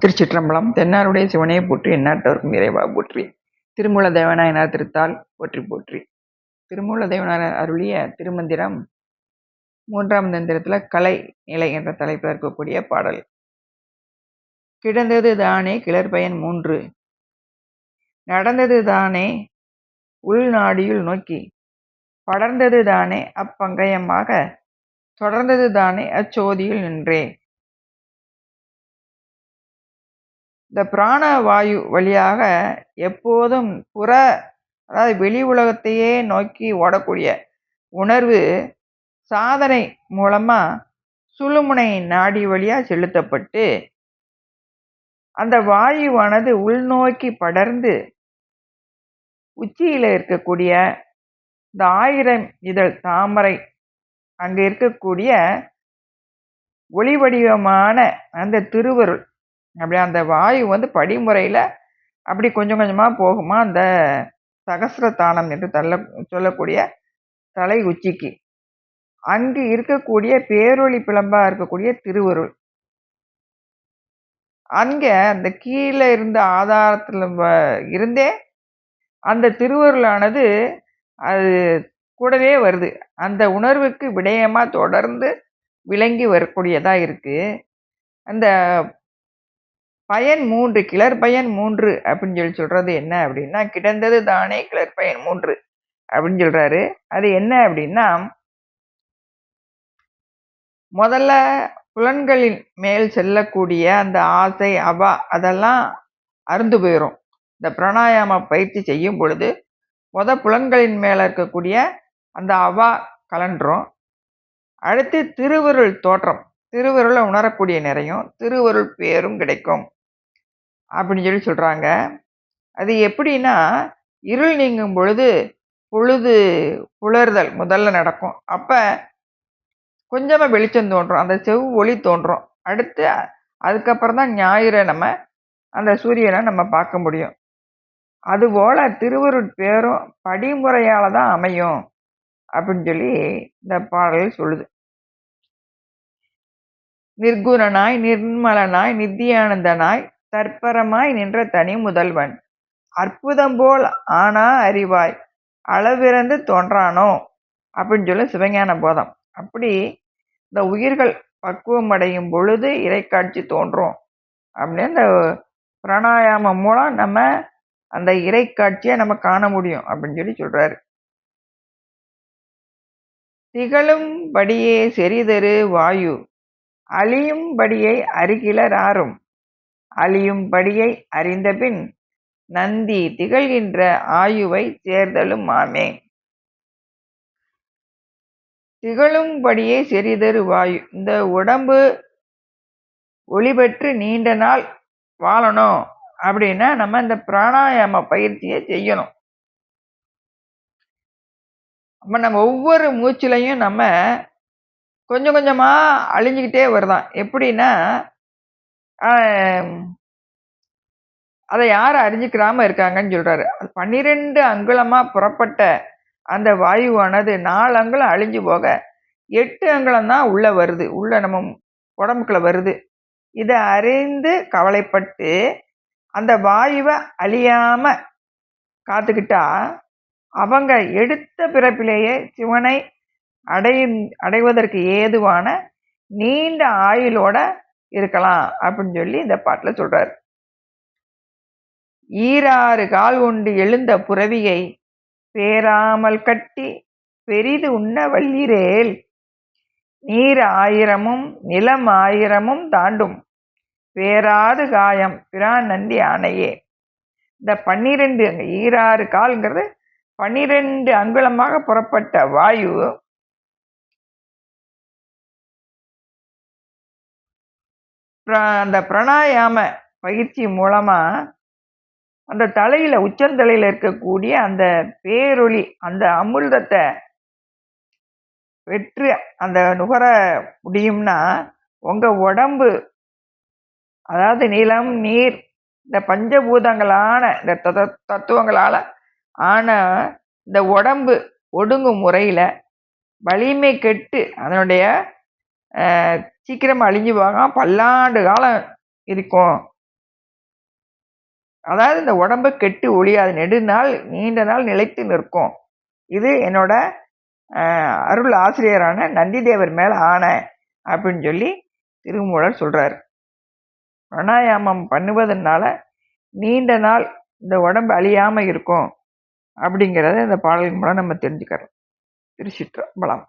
திருச்சிற்றம்பலம் தென்னாருடைய சிவனையை போற்றி எந்நாட்டவருக்கும் இறைவா போற்றி. திருமூல தேவநாயனார் திருத்தால் போற்றி போற்றி. திருமூல தேவனார் அருளிய திருமந்திரம் மூன்றாம் தந்திரத்தில் கலை நிலை என்ற தலைப்பில் இருக்கக்கூடிய பாடல். கிடந்தது தானே கிளர்பயன் மூன்று. நடந்தது தானே உள்நாடியுள் நோக்கி. படர்ந்தது தானே அப்பங்கயமாக. தொடர்ந்தது தானே அச்சோதியில் நின்றே. இந்த பிராண வாயு வழியாக எப்போதும் புற அதாவது வெளி உலகத்தையே நோக்கி ஓடக்கூடிய உணர்வு சாதனை மூலமாக சுழுமுனை நாடி வழியாக செலுத்தப்பட்டு அந்த வாயுவானது உள்நோக்கி படர்ந்து உச்சியில் இருக்கக்கூடிய இந்த ஆயிரம் இதழ் தாமரை அங்கே இருக்கக்கூடிய ஒளி வடிவமான அந்த திருவருள் அப்படி அந்த வாயு வந்து படிமுறையில் அப்படி கொஞ்சம் கொஞ்சமாக போகுமா? அந்த சகசிரத்தானம் என்று தள்ள சொல்லக்கூடிய தலை உச்சிக்கு. அங்கு இருக்கக்கூடிய பேரொளி பிளம்பாக இருக்கக்கூடிய திருவருள். அங்கே அந்த கீழே இருந்த ஆதாரத்தில் இருந்தே அந்த திருவருளானது அது கூடவே வருது. அந்த உணர்வுக்கு விடயமாக தொடர்ந்து விளங்கி வரக்கூடியதாக இருக்குது அந்த பயன் மூன்று கிளர் பயன் மூன்று அப்படின்னு சொல்லி சொல்கிறது என்ன அப்படின்னா கிடந்தது தானே கிளர் பயன் மூன்று அப்படின்னு சொல்கிறாரு அது என்ன அப்படின்னா முதல்ல புலன்களின் மேல் செல்லக்கூடிய அந்த ஆசை அவா அதெல்லாம் அருந்து போயிடும் இந்த பிராணாயாம பயிற்சி செய்யும் பொழுது முத புலன்களின் மேலே இருக்கக்கூடிய அந்த அவா கலண்டுரும் அடுத்து திருவருள் தோற்றம். திருவருளை உணரக்கூடிய நிறையும் திருவருள் பேரும் கிடைக்கும். அப்படின்னு சொல்லி சொல்கிறாங்க அது எப்படின்னா இருள் நீங்கும் பொழுது பொழுது புலர்தல் முதல்ல நடக்கும். அப்போ கொஞ்சமாக வெளிச்சம் தோன்றும். அந்த செவ் ஒளி தோன்றும். அடுத்து அதுக்கப்புறம் தான் ஞாயிறை நம்ம அந்த சூரியனை நம்ம பார்க்க முடியும். அதுபோல் திருவருட் பேரும் படிமுறையால் தான் அமையும் அப்படின்னு சொல்லி இந்த பாடல் சொல்லுது. நிர்குணனாய் நிர்மலனாய் நித்தியானந்தனாய் தற்பரமாய் நின்ற தனி முதல்வன். அற்புதம் போல் ஆனா அறிவாய். அளவிறந்து தோன்றானோ? அப்படின்னு சொல்லி சிவஞான போதம். அப்படி இந்த உயிர்கள் பக்குவம் அடையும் பொழுது இறைக்காட்சி தோன்றும். அப்படின்னு இந்த பிராணாயாமம் மூலம் நம்ம அந்த இறைக்காட்சியை நம்ம காண முடியும் அப்படின்னு சொல்லி சொல்றாரு. திகழும்படியே செறிதரு வாயு. அழியும்படியை அருகிலர் ஆறும். அழியும்படியை அறிந்தபின் நந்தி திகழ்கின்ற ஆயுவை சேர்தலும் மாமே திகழும்படியே செறிதரு வாயு. இந்த உடம்பு ஒளிபெற்று நீண்ட நாள் வாழணும் அப்படின்னா நம்ம இந்த பிராணாயாம பயிற்சியை செய்யணும். அப்போ நம்ம ஒவ்வொரு மூச்சிலையும் நம்ம கொஞ்சம் கொஞ்சமாக அழிஞ்சிக்கிட்டே வருதான். எப்படின்னா அதை யார் அறிஞ்சிக்கிறாமல் இருக்காங்கன்னு சொல்கிறாரு பன்னிரெண்டு அங்குலமாக புறப்பட்ட அந்த வாயுவானது நாலு அங்குலம் அழிஞ்சு போக எட்டு அங்குலம் தான் உள்ளே வருது. உள்ளே நம்ம உடம்புக்குள்ளே வருது. இதை அறிந்து கவலைப்பட்டு அந்த வாயுவை அழியாமல் காத்துக்கிட்டா அவங்க எடுத்த பிறப்பிலேயே சிவனை அடையும் அடைவதற்கு ஏதுவான நீண்ட ஆயுளோட இருக்கலாம் அப்படின்னு சொல்லி இந்த பாட்டில் சொல்கிறார் ஈராறு கால் கொண்டு எழுந்த புறவியை பேராமல் கட்டி பெரிது உண்ண வல்லிரேல். நீர் ஆயிரமும் நிலம் ஆயிரமும் தாண்டும் பேராது காயம் பிரான் நந்தி ஆணையே இந்த பன்னிரெண்டு ஈராறு கால்ங்கிறது பன்னிரெண்டு அங்குலமாக புறப்பட்ட வாயு அந்த பிராணாயாம பயிற்சி மூலமாக அந்த தலையில் உச்சந்தலையில் இருக்கக்கூடிய அந்த பேரொளி அந்த அமுல்தத்தை வெற்று அந்த நுகர முடியும்னா உங்கள் உடம்பு அதாவது நிலம் நீர் இந்த பஞ்சபூதங்களான இந்த தத தத்துவங்களால் ஆன இந்த உடம்பு ஒடுங்கும் முறையில் வலிமை கெட்டு அதனுடைய சீக்கிரம் அழிஞ்சு போகாமல் பல்லாண்டு காலம் இருக்கும். அதாவது இந்த உடம்பு கெட்டு ஒழியாது. நெடுநாள் நீண்ட நாள் நிலைத்து நிற்கும். இது என்னோட அருள் ஆசிரியரான நந்திதேவர் மேலே ஆணை அப்படின்னு சொல்லி திருமூலர் சொல்கிறார் பிராணாயாமம் பண்ணுவதனால நீண்ட நாள் இந்த உடம்பு அழியாம இருக்கும் அப்படிங்கிறத இந்த பாடலின் மூலம் நம்ம தெரிஞ்சுக்கிறோம். திருச்சிற்றம்பலம்.